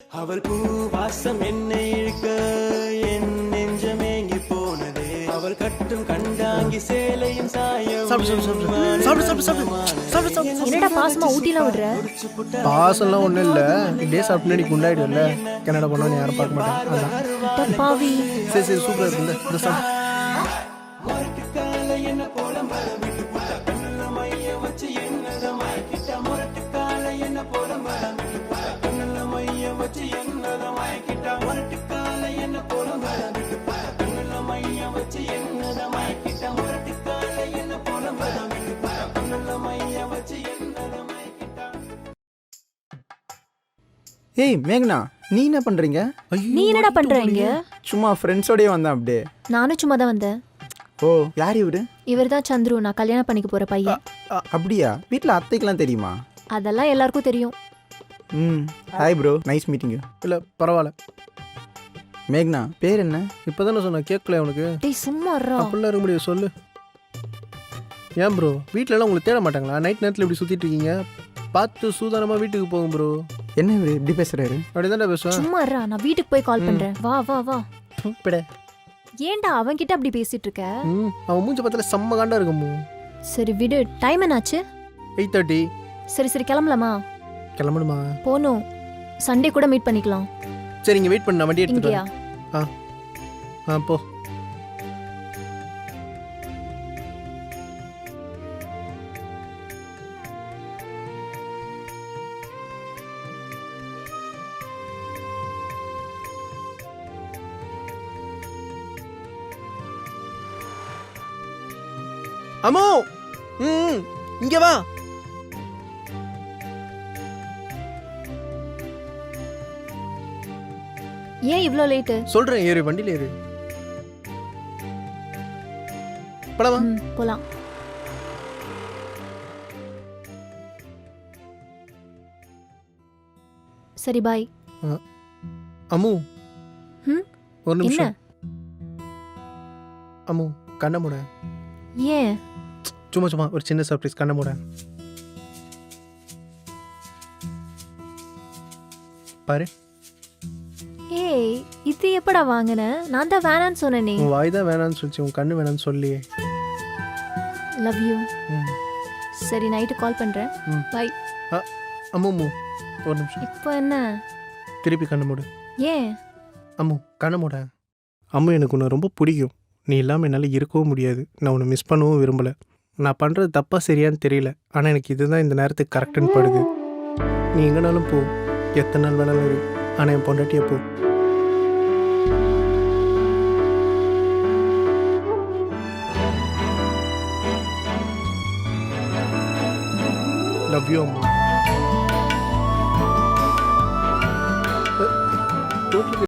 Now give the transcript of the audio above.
அவள் பூ வாசம் என்னை இழுக்க என் நெஞ்சமேங்கி போனதே. அவள் கட்டும் கண்டாங்கி சாயம் சாப்பிடு என்னடா பாசமா ஊட்டிலாம் விடுற? பாசம்லாம் ஒன்றும் இல்லை. இப்படியே சாப்பிட்டு நீ குண்டாயிடும்ல கன்னடா பண்ணா யாரும் பார்க்க மாட்டேன். அதான். அட பாவி சரி சரி சூப்பராக இருக்குல்ல. இந்த ஏய் மேகனா நீ என்ன பண்றீங்க? நீ என்னடா பண்ற இங்க? சும்மா ஃப்ரெண்ட்ஸோடய வந்தேன் அப்படியே. நானும் சும்மா தான் வந்தேன். ஓ யார் இவரு? இவர் தான் சந்துரு நான் கல்யாணம் பண்ணிக்க போற பையன். அப்படியா? வீட்டில் அத்தைக்கெல்லாம் தெரியுமா? அதெல்லாம் எல்லாருக்கும் தெரியும். ம் hi bro nice meeting you இல்லை பரவாயில்ல. மேக்னா பேர் என்ன? இப்போ தானே சொன்னேன் கேட்கல உனக்கு? டேய் சும்மா இருடா. அப்படிலாம் இருக்க முடியும் சொல்லு. ஏன் ப்ரோ வீட்டிலலாம் உங்களுக்கு தேட மாட்டாங்களா? நைட் நேரத்தில் இப்படி சுற்றிட்டு இருக்கீங்க? பார்த்து சூதானமாக வீட்டுக்கு போங்க ப்ரோ என்ன இவரு இப்படி பேசுறாரு? அப்படி தானே பேசுவேன். சும்மா இருடா நான் வீட்டுக்கு போய் கால் பண்றேன். வா வா வா. பிட ஏன்டா அவன்கிட்ட அப்படி பேசிட்டு இருக்க? ம் அவன் மூஞ்ச பக்கத்தில் செம்ம காண்டா இருக்கும் சரி விடு டைம் என்னாச்சு? எயிட் தேர்ட்டி சரி சரி கிளம்பலாமா? கிளம்பணுமா? போகணும். சண்டே கூட மீட் பண்ணிக்கலாம். சரி இங்கே வெயிட் பண்ண வண்டி எடுத்துட்டு இங்கயா? வரேன். ஆ போ. அம்மோ! ம் இங்க வா. ஏன் இவ்ளோ லேட்டு சொல்றேன் ஏறு வண்டியில ஏறு. படவா ம் போலாம். சரி பாய் அம்மு. ம்? ஒரு நிமிஷம். அம்மு கண்ணை மூட. ஏன்? சும்மா சும்மா ஒரு சின்ன சர்ப்ரைஸ் கண்ணை மூட. பாரு. ஏய் இது எப்படா வாங்கின? நான் தான் வேணான்னு சொன்னேனே உன் வாய் தான் வேணாம்னு சொல்லிச்சு உன் கண்ணு வேணாம்னு சொல்லியே. Love you. சரி நைட்டு கால் பண்றேன். ம். பாய் அம்மு அம்மு ஒரு நிமிஷம். இப்போ என்ன? திருப்பி கண்ணை மூடு. ஏன்? அம்மு கண்ணை மூட. அம்மு எனக்கு உன்னை ரொம்ப பிடிக்கும். நீ இல்லாமல் என்னால் இருக்கவும் முடியாது. நான் உன்னை மிஸ் பண்ணவும் விரும்பலை. நான் பண்ணுறது தப்பாக சரியான்னு தெரியல. ஆனால் எனக்கு இதுதான் இந்த நேரத்துக்கு கரெக்டுன்னு படுது. நீ எங்கனாலும் போ. எத்தனை நாள் வேணாலும் இரு. ஆனால் என் பொண்டாட்டியை போ. லவ் யூ அம்மா.